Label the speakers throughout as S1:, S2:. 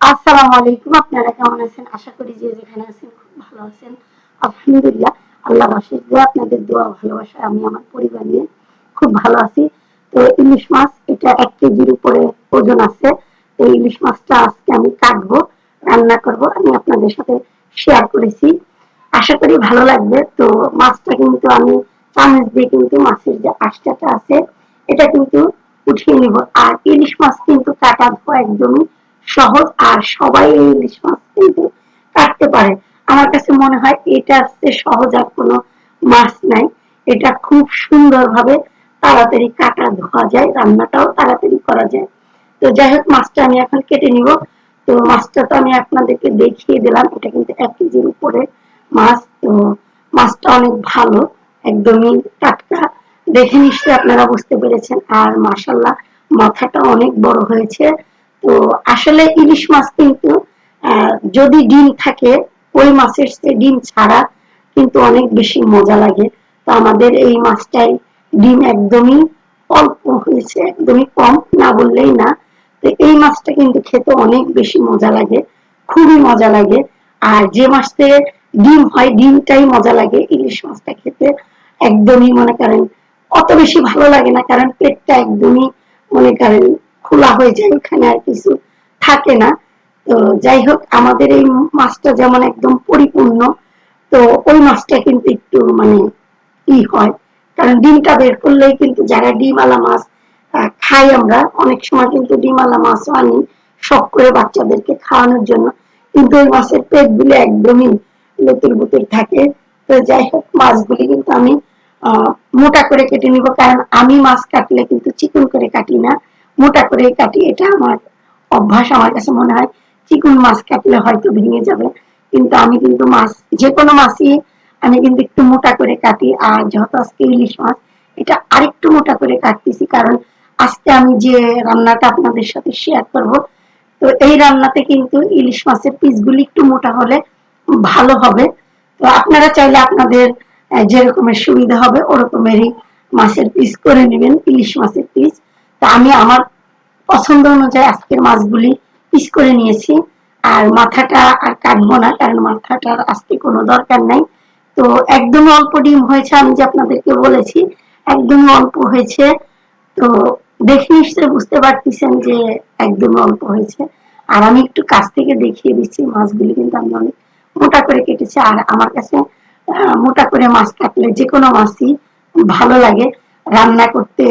S1: আসসালামু আলাইকুম, আপনারা কেমন আছেন? আশা করি যে যেখানে আছেন খুব ভালো আছেন। আলহামদুলিল্লাহ আল্লাহ আশিস দিয়ে আপনাদের দোয়া আমি আমার পরিবার নিয়ে খুব ভালো আছি। তো ইলিশ মাছ, এটা এক কেজির উপরে ওজন আছে। তো ইলিশ মাছটা আজকে আমি কাটবো, রান্না করব, আমি আপনাদের সাথে শেয়ার করেছি। আশা করি ভালো লাগবে। তো মাছটা কিন্তু আমি চামচ দিয়ে কিন্তু মাছের যে আষ্টাটা আছে, এটা কিন্তু উঠিয়ে নিব। আর ইলিশ মাছ কিন্তু কাটা একদমই সহজ আর সবাই এই ইলিশ মাছ কিন্তু কাটতে পারে। আমার কাছে মনে হয় এটা হচ্ছে সহজ আর কোনো মাছ নাই। এটা খুব সুন্দরভাবে তাড়াতাড়ি কাটা ধোয়া যায়, রান্নাটাও তাড়াতাড়ি করা যায়। তো যাই হোক, মাছটা আমি এখন কেটে নিব। তো মাছটা তো আমি আপনাদেরকে দেখিয়ে দিলাম, এটা কিন্তু এক কেজির উপরে মাছ। তো মাছটা অনেক ভালো, একদমই টাটকা। দেখে নিশ্চয়ই আপনারা বুঝতে পেরেছেন। আর মাসাল্লাহ মাথাটা অনেক বড় হয়েছে। তো আসলে ইলিশ মাছ কিন্তু যদি ডিম থাকে, ওই মাছের চেয়ে ডিম ছাড়া কিন্তু অনেক বেশি মজা লাগে। তো আমাদের এই মাছটাই ডিম একদমই অল্প হয়েছে, একদমই কম না বললেই না। তো এই মাছটা কিন্তু খেতে অনেক বেশি মজা লাগে, খুবই মজা লাগে। আর যে মাছতে ডিম হয়, ডিমটাই মজা লাগে ইলিশ মাছটা খেতে। একদমই মনে করেন, অত বেশি ভালো লাগে না, কারণ পেটটা একদমই মনে করেন খোলা হয়ে যায় ওখানে আর কিছু থাকে না। তো যাই হোক, আমাদের এই মাছটা যেমন একদম পরিপূর্ণ, তো ওই মাছটা কিন্তু একটু মানে ই হয়। কারণ ডিমটা বের করলেই কিন্তু যারা ডিমালা মাছ খাই আমরা, অনেক সময় কিন্তু ডিমালা মাছও আনি শখ করে বাচ্চাদেরকে খাওয়ানোর জন্য। কিন্তু ওই মাছের পেটগুলো একদমই লতুর বুতুর থাকে। তো যাই হোক, মাছগুলি কিন্তু আমি মোটা করে কেটে নিব। কারণ আমি মাছ কাটলে কিন্তু চিকন করে কাটি না। মোটা করে কাটি এটা আমার অভ্যাস আমার কাছে মনে হয়। চিকন মাছ কাটলে হয়তো ভেঙে যাবে, কিন্তু আমি কিন্তু মাছ যে কোনো মাছই আমি কিন্তু একটু মোটা করে কাটি। আর যেহেতু আজকে ইলিশ মাছ, এটা আরেকটু মোটা করে কাটতেছি, কারণ আজকে আমি যে রান্নাটা আপনাদের সাথে শেয়ার করব, তো এই রান্নাতে কিন্তু ইলিশ মাছের পিসগুলি একটু মোটা হলে ভালো হবে। তো আপনারা চাইলে আপনাদের যেরকমের সুবিধা হবে, ওরকমেরই মাছের পিস করে নেবেন, ইলিশ মাছের পিস তা আমি আমার পছন্দ অনুযায়ী আজকের মাছগুলি পিস করে নিয়েছি। আর মাথাটা আর কাটবো না, কারণ মাথাটার আজকে কোনো দরকার নাই। তো একদম অল্প ডিম হয়েছে, আমি যে আপনাদেরকে বলেছি একদম অল্প হয়েছে। তো দেখে নিশ্চয়ই বুঝতে পারতেছেন যে একদম অল্প হয়েছে। আর আমি একটু কাছ থেকে দেখিয়ে দিচ্ছি মাছগুলি, কিন্তু আমি অনেক মোটা করে কেটেছি। আর আমার কাছে মোটা করে মাছ কাটলে যে কোনো মাছই ভালো লাগে। রান্না করতে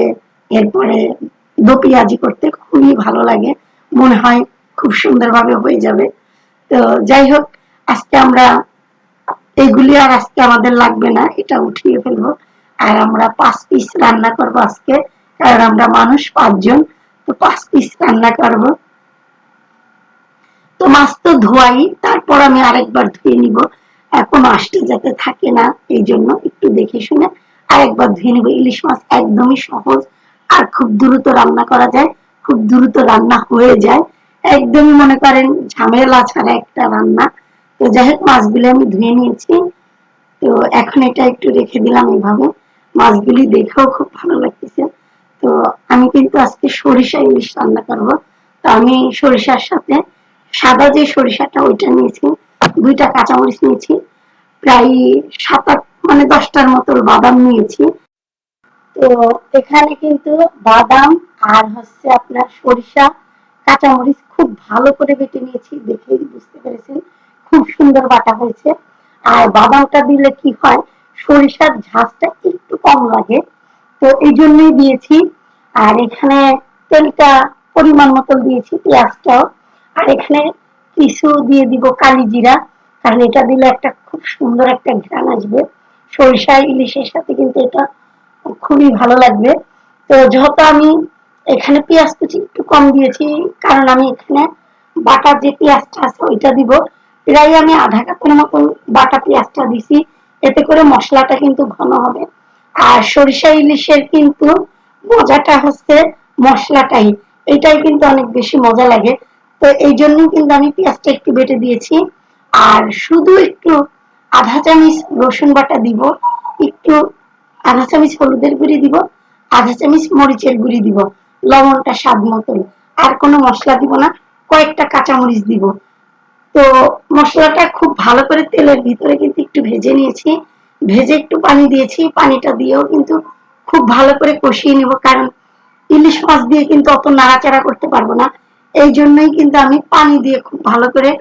S1: এরপরে দো পেঁয়াজি করতে খুবই ভালো লাগে। মনে হয় খুব সুন্দরভাবে হয়ে যাবে। তো যাই হোক, আজকে আমরা এগুলি আর আজকে আমাদের লাগবে না, এটা উঠিয়ে ফেলব। আর আমরা পাঁচ পিস রান্না করব আজকে, কারণ আমরা মানুষ পাঁচজন, তো পাঁচ পিস রান্না করব। তো মাছ তো ধোয়াই, তারপর আমি আরেকবার ধুয়ে নিব। এখন মাছটা যাতে থাকে না এই জন্য একটু দেখে শুনে আরেকবার ধুয়ে নিব। ইলিশ মাছ একদমই সহজ আর খুব দ্রুত রান্না করা যায়, খুব দ্রুত রান্না হয়ে যায়। একদমই মনে করেন ঝামেলা ছাড়া একটা রান্না। তো যাই হোক, মাছগুলো আমি ধুয়ে নিয়েছি। তো এখন এটা একটু রেখে দিলাম এইভাবে মাছগুলি দেখেও খুব ভালো লাগতেছে। তো আমি কিন্তু আজকে সরিষা ইলিশ রান্না করব। তো আমি সরিষার সাথে সাদা যে সরিষাটা, ওইটা নিয়েছি। দুইটা কাঁচামরিচ নিয়েছি। প্রায় সাত আট মানে দশটার মতো বাদাম নিয়েছি। তো এখানে কিন্তু বাদাম আর হচ্ছে আপনার সরিষা, কাঁচামরিচ খুব ভালো করে বেটে নিয়েছি, দেখেই বুঝতে পেরেছেন, খুব সুন্দর বাটা হয়েছে। আর বাদামটা দিলে কি হয়, সরিষার ঝাঁজটা একটু কম লাগে। তো এই জন্যই দিয়েছি। আর এখানে তেলটা পরিমাণ মতো দিয়েছি, পেঁয়াজটাও। আর এখানে কিছু দিয়ে দিব কালি জিরা, কারণ এটা দিলে একটা খুব সুন্দর একটা ঘ্রাণ আসবে। সরিষা ইলিশের সাথে কিন্তু এটা খুবই ভালো লাগবে। তো যেহেতু আমি এখানে পেঁয়াজ কুচি একটু কম দিয়েছি, কারণ আমি এখানে বাটার যে পেঁয়াজটা আছে ওইটা দিব। প্রায় আমি আধা কাপের মতন বাটা পেঁয়াজটা দিছি। এতে করে মশলাটা কিন্তু ঘন হবে। আর সরিষা ইলিশের কিন্তু মজাটা হচ্ছে মশলাটাই। এটাই কিন্তু অনেক বেশি মজা লাগে। তো এই জন্যই কিন্তু আমি পেঁয়াজটা একটু বেটে দিয়েছি। আর শুধু একটু আধা চামচ রসুন বাটা দিব। একটু আধা চামচ হলুদের গুঁড়ি দিব, আধা চামচ মরিচের গুঁড়ি দিব, লবণটা স্বাদ মতন আর কোনো মশলা দিব না, কয়েকটা কাঁচামরিচ দিব। তো মশলাটা খুব ভালো করে তেলের ভিতরে কিন্তু একটু ভেজে নিয়েছি। ভেজে একটু পানি দিয়েছি, পানিটা দিয়েও কিন্তু খুব ভালো করে কষিয়ে নিব, কারণ ইলিশ মাছ দিয়ে কিন্তু অত নাড়াচাড়া করতে পারব না। এই জন্যই কিন্তু আমি পানি দিয়ে খুব ভালো করে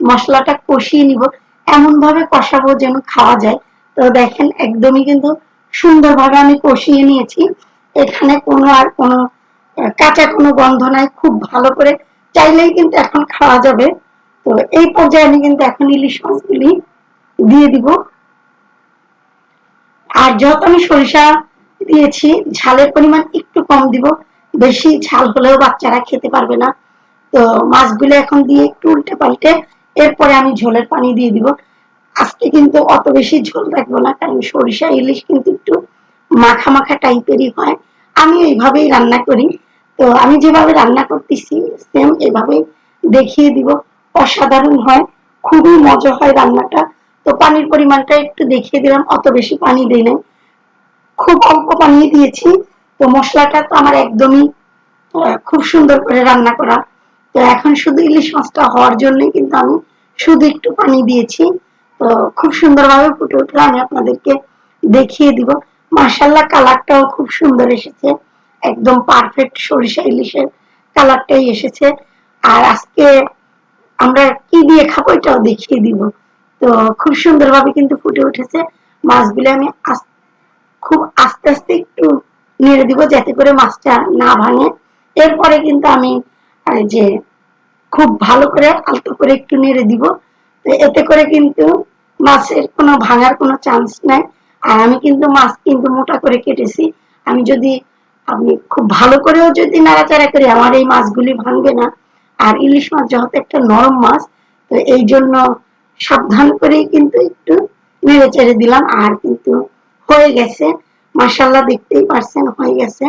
S1: মশলাটা কষিয়ে নিব। এমন ভাবে কষাবো যেন খাওয়া যায়। তো দেখেন, একদমই কিন্তু সুন্দরভাবে আমি কষিয়ে নিয়েছি। এখানে কোনো আর কোনো কাঁচা কোনো গন্ধ নাই, খুব ভালো করে। চাইলেই কিন্তু এখন খাওয়া যাবে। তো এই পর্যায়ে আমি কিন্তু এখন ইলিশ মাছগুলি দিয়ে দিব। আর যত আমি সরিষা দিয়েছি, ঝালের পরিমাণ একটু কম দিব। বেশি ঝাল হলেও বাচ্চারা খেতে পারবে না। তো মাছগুলো এখন দিয়ে একটু উল্টে পাল্টে এরপরে আমি ঝোলের পানি দিয়ে দিব। আজকে কিন্তু অত বেশি ঝোল রাখব না, কারণ সরিষা, ইলিশ কিন্তু একটু মাখা মাখা টাইপেরই হয়। আমি এইভাবেই রান্না করি। তো আমি যেভাবে রান্না করতেছি সেম এভাবেই দেখিয়ে দিব। অসাধারণ হয়, খুবই মজা হয় রান্নাটা। তো পানির পরিমাণটা একটু দেখিয়ে দিলাম, অত বেশি পানি দিই নাই। খুব অল্প পানি দিয়েছি। তো মশলাটা তো আমার একদমই খুব সুন্দর করে রান্না করা। তো এখন শুধু ইলিশ মাছটা হওয়ার জন্যই কিন্তু আমি শুধু একটু পানি দিয়েছি। তো খুব সুন্দরভাবে ফুটে উঠলে। আমি আপনাদেরকে দেখিয়ে দিব। মার্শাল্লাহ কালারটাও খুব সুন্দর এসেছে। একদম পারফেক্ট সরিষা ইলিশের কালারটাই এসেছে। আর আজকে আমরা কি দিয়ে খাব এটাও দেখিয়ে দিব। তো খুব সুন্দরভাবে কিন্তু ফুটে উঠেছে। মাছগুলো আমি খুব আস্তে আস্তে একটু নেড়ে দিব যাতে করে মাছটা না ভাঙে। এরপরে কিন্তু আমি যে, খুব ভালো করে আলতো করে একটু নেড়ে দিব। এতে করে কিন্তু মাছের কোনো ভাঙার কোনো চান্স নাই। আর আমি কিন্তু মাছ কিন্তু মোটা করে কেটেছি। আমি যদি আমি খুব ভালো করেও যদি নাড়াচাড়া করি, আমার এই মাছগুলি ভাঙবে না। আর ইলিশ মাছ যেহেতু একটা নরম মাছ, তো এই জন্য সাবধান করেই কিন্তু একটু নেড়ে চেড়ে দিলাম। আর কিন্তু হয়ে গেছে। মাসাল্লাহ দেখতেই পারছেন, হয়ে গেছে।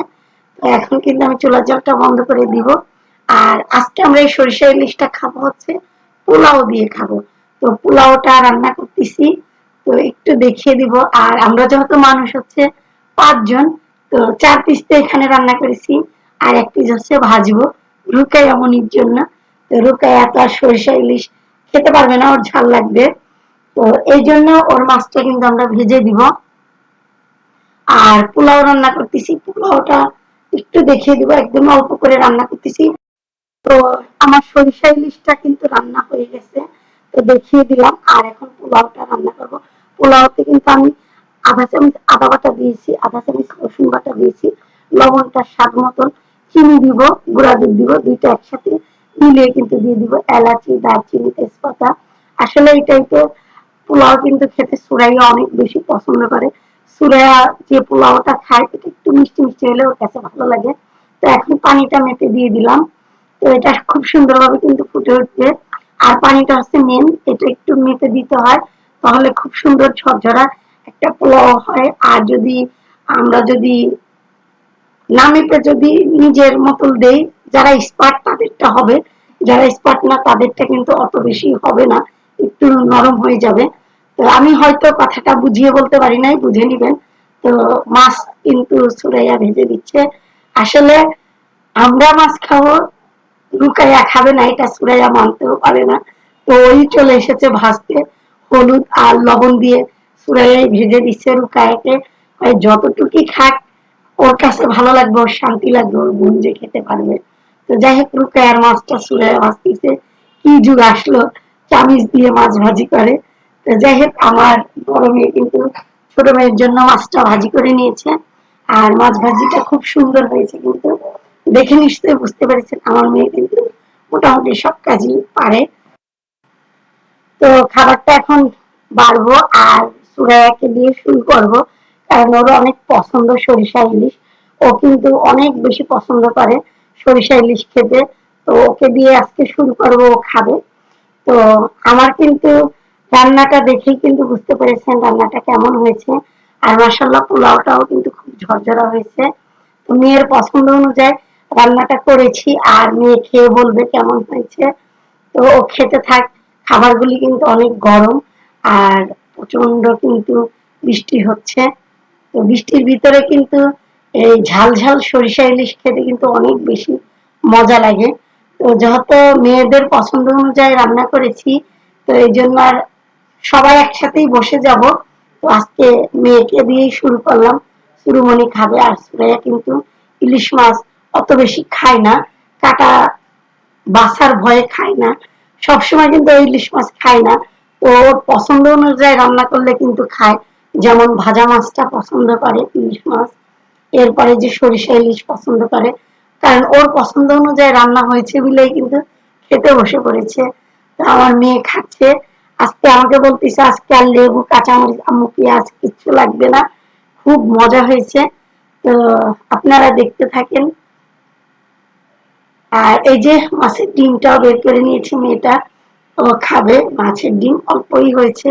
S1: তো এখন কিন্তু আমি চুলার জলটা বন্ধ করে দিব। আর আজকে আমরা এই সরিষা ইলিশটা খাব হচ্ছে পোলাও দিয়ে খাব। তো পোলাওটা রান্না করতেছি। তো একটু দেখিয়ে দিব। আর আমরা যেহেতু মানুষ হচ্ছে পাঁচজন, তো চার পিস তো এখানে রান্না করেছি। আর এক পিস হচ্ছে ভাজবো, রুকাই অমনির জন্য। তো রুকাই এত আর সরিষা, ইলিশ খেতে পারবে না, ওর ঝাল লাগবে। তো এই জন্য ওর মাছটা কিন্তু আমরা ভেজে দিব। আর পোলাও রান্না করতেছি। পোলাওটা একটু দেখিয়ে দিব, একদম অল্প করে রান্না করতেছি। তো আমার সরিষা, ইলিশটা কিন্তু রান্না হয়ে গেছে। তো দেখিয়ে দিলাম। আর এখন পোলাওটা রান্না করব। পোলাওতে কিন্তু আমি আধা চামচ আদা বাটা দিয়েছি, আধা চামচ রসুন বাটা দিয়েছি, লবণটা স্বাদ মতন চিনি দিব, গুঁড়া দুধ দিব, দুইটা একসাথে মিলিয়ে কিন্তু দিয়ে দিব এলাচি, দারচিনি, তেজপাতা। আসলে এই টাইপের পোলাও কিন্তু খেতে সুরাইয়া অনেক বেশি পছন্দ করে। সুরাইয়া যে পোলাওটা খায়, এটা একটু মিষ্টি মিষ্টি হলে ওর কাছে ভালো লাগে। তো এখন পানিটা মেপে দিয়ে দিলাম। তো এটা খুব সুন্দরভাবে কিন্তু ফুটে উঠবে। আর পানিটা হচ্ছে মেন এটা একটু মেপে দিতে হয়, তাহলে খুব সুন্দর ঝরঝরা একটা পোলাও হয়। আর যদি আমরা যদি না মেপে যদি নিজের মতন দেই, যারা স্পার্ট তাদেরটা হবে। যারা স্পার্ট না, তাদেরটা কিন্তু অত বেশি হবে না, একটু নরম হয়ে যাবে। তো আমি হয়তো কথাটা বুঝিয়ে বলতে পারি নাই, বুঝে নিবেন। তো মাছ কিন্তু সুরাইয়া ভেজে দিচ্ছে। আসলে আমরা মাছ খাব রুকাইয়া খাবে না, এটা সুরাইয়া মানতেও পারে না। তো ওই চলে এসেছে ভাজতে হলুদ আর লবণ দিয়ে সুরাইয়াই ভেজে দিচ্ছে রুকায়াকে হয় যতটুকুই খাক, ওর কাছে ভালো লাগবে, ওর শান্তি লাগবে, ওর বোন যে খেতে পারবে। তো যাই হোক রুকায়ার মাছটা সুরাইয়া ভাজতেছে কি যুগ আসলো, চামিচ দিয়ে মাছ ভাজি করে। তো যাই হোক, আমার বড় মেয়ে কিন্তু ছোট মেয়ের জন্য মাছটা ভাজি করে নিয়েছে। আর মাছ ভাজিটা খুব সুন্দর হয়েছে কিন্তু। দেখে নিশ্চয়ই বুঝতে পেরেছেন আমার মেয়ে কিন্তু মোটামুটি সব কাজই পারে। তো খাবারটা এখন বাড়বো আর সুরাইয়াকে দিয়ে শুরু করব, কারণ ওর অনেক পছন্দ সরিষা ইলিশ। ও কিন্তু অনেক বেশি পছন্দ করে সরিষা ইলিশ খেতে। তো ওকে দিয়ে আজকে শুরু করব, ও খাবে। তো আমার কিন্তু রান্নাটা দেখেই কিন্তু বুঝতে পেরেছেন রান্নাটা কেমন হয়েছে। আর মাসাল্লাহ পোলাওটাও কিন্তু খুব ঝরঝরা হয়েছে। তো মেয়ের পছন্দ অনুযায়ী রান্নাটা করেছি, আর মেয়ে খেয়ে বলবে কেমন হয়েছে। তো ও খেতে থাক, খাবারগুলি কিন্তু অনেক গরম, আর প্রচণ্ড কিন্তু বৃষ্টি হচ্ছে। তো বৃষ্টির ভিতরে কিন্তু এই ঝাল ঝাল সরিষা ইলিশ খেতে কিন্তু অনেক বেশি মজা লাগে। তো যেহেতু মেয়েদের পছন্দ অনুযায়ী রান্না করেছি, তো এই জন্য আর সবাই একসাথেই বসে যাব। তো আজকে মেয়েকে দিয়েই শুরু করলাম। সুরুমণি খাবে আর সুরাইয়া কিন্তু ইলিশ মাছ অত বেশি খায় না, কাটা বাসার ভয়ে খায় না, সবসময় কিন্তু ইলিশ মাছ খায় না। তো ওর পছন্দ অনুযায়ী রান্না করলে কিন্তু খায়, যেমন ভাজা মাছটা পছন্দ করে ইলিশ মাছ, এরপরে যে সরিষা ইলিশ পছন্দ করে, কারণ ওর পছন্দ অনুযায়ী রান্না হয়েছে বলেই কিন্তু খেতে বসে পড়েছে। তো আমার মেয়ে খাচ্ছে, আজকে আমাকে বলতেছে, আজকে আর লেবু, কাঁচামরিচ আম্মু পেঁয়াজ কিচ্ছু লাগবে না, খুব মজা হয়েছে। তো আপনারা দেখতে থাকেন আর এই যে মাছের ডিমটাও বের করে নিয়েছি, মেয়েটা ও খাবে মাছের ডিম, অল্পই হয়েছে।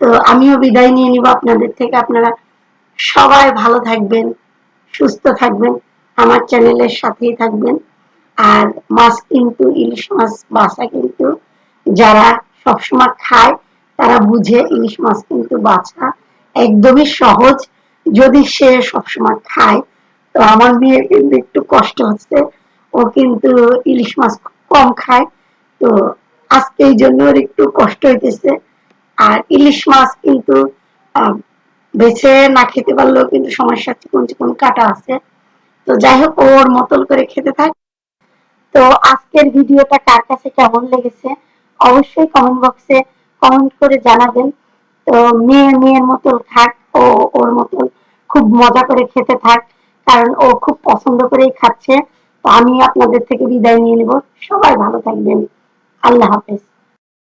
S1: তো আমিও বিদায় নিয়ে নিব আপনাদের থেকে। আপনারা সবাই ভালো থাকবেন, সুস্থ থাকবেন, আমার চ্যানেলের সাথেই থাকবেন। আর মাছ কিন্তু, ইলিশ মাছ বাসা কিন্তু, যারা সবসময় খায়, তারা বুঝে ইলিশ মাছ কিন্তু বাছা একদমই সহজ। যদি সে সবসময় খায়, তো আমার মেয়ে কিন্তু একটু কষ্ট হচ্ছে। ও কিন্তু ইলিশ মাছ কম খায়। তো আজকে এই জন্য ওর একটু কষ্ট হইতেছে। আর ইলিশ মাছ কিন্তু বেছে না খেতে পারলেও কিন্তু সমস্যা চিকন চিকন কাটা আছে। তো যাই হোক ওর মতন করে খেতে থাক। তো আজকের ভিডিওটা কার কাছে কেমন লেগেছে, অবশ্যই কমেন্ট বক্সে কমেন্ট করে জানাবেন। তো মেয়ে মেয়ের মতন থাক, ও ওর মতন খুব মজা করে খেতে থাক, কারণ ও খুব পছন্দ করেই খাচ্ছে। আমি আপনাদের থেকে বিদায় নিয়ে নেব। সবাই ভালো থাকবেন। আল্লাহ হাফেজ।